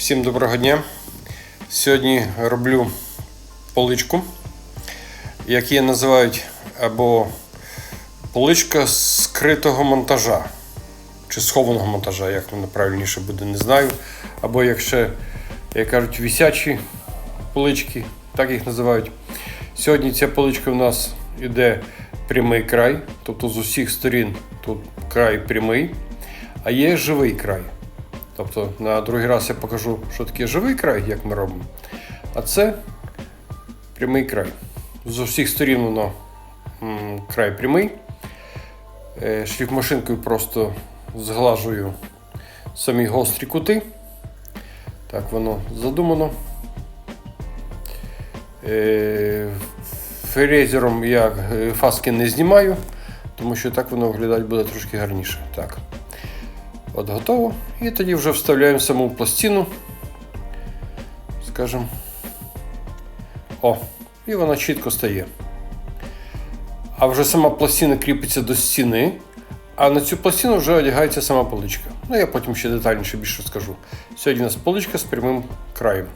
Всім доброго дня. Сьогодні роблю поличку, як її називають або поличка скритого монтажа чи схованого монтажа, як воно правильніше буде, не знаю. Або як ще, як кажуть, висячі полички, так їх називають. Сьогодні ця поличка у нас йде прямий край, тобто з усіх сторін тут край прямий, а є живий край. Тобто на другий раз я покажу, що таке живий край, як ми робимо. А це прямий край. З усіх сторін воно край прямий. Е, Шліфмашинкою просто зглажую самі гострі кути. Так воно задумано. Е, Фрезером я е, фаски не знімаю, тому що так воно виглядати буде трошки гарніше. Так. От готово. І тоді вже вставляємо саму пластину. Скажем. О, і вона чітко стає. А вже сама пластина кріпиться до стіни, а на цю пластину вже одягається сама поличка. Ну я потім ще детальніше більше розкажу. Сьогодні у нас поличка з прямим краєм.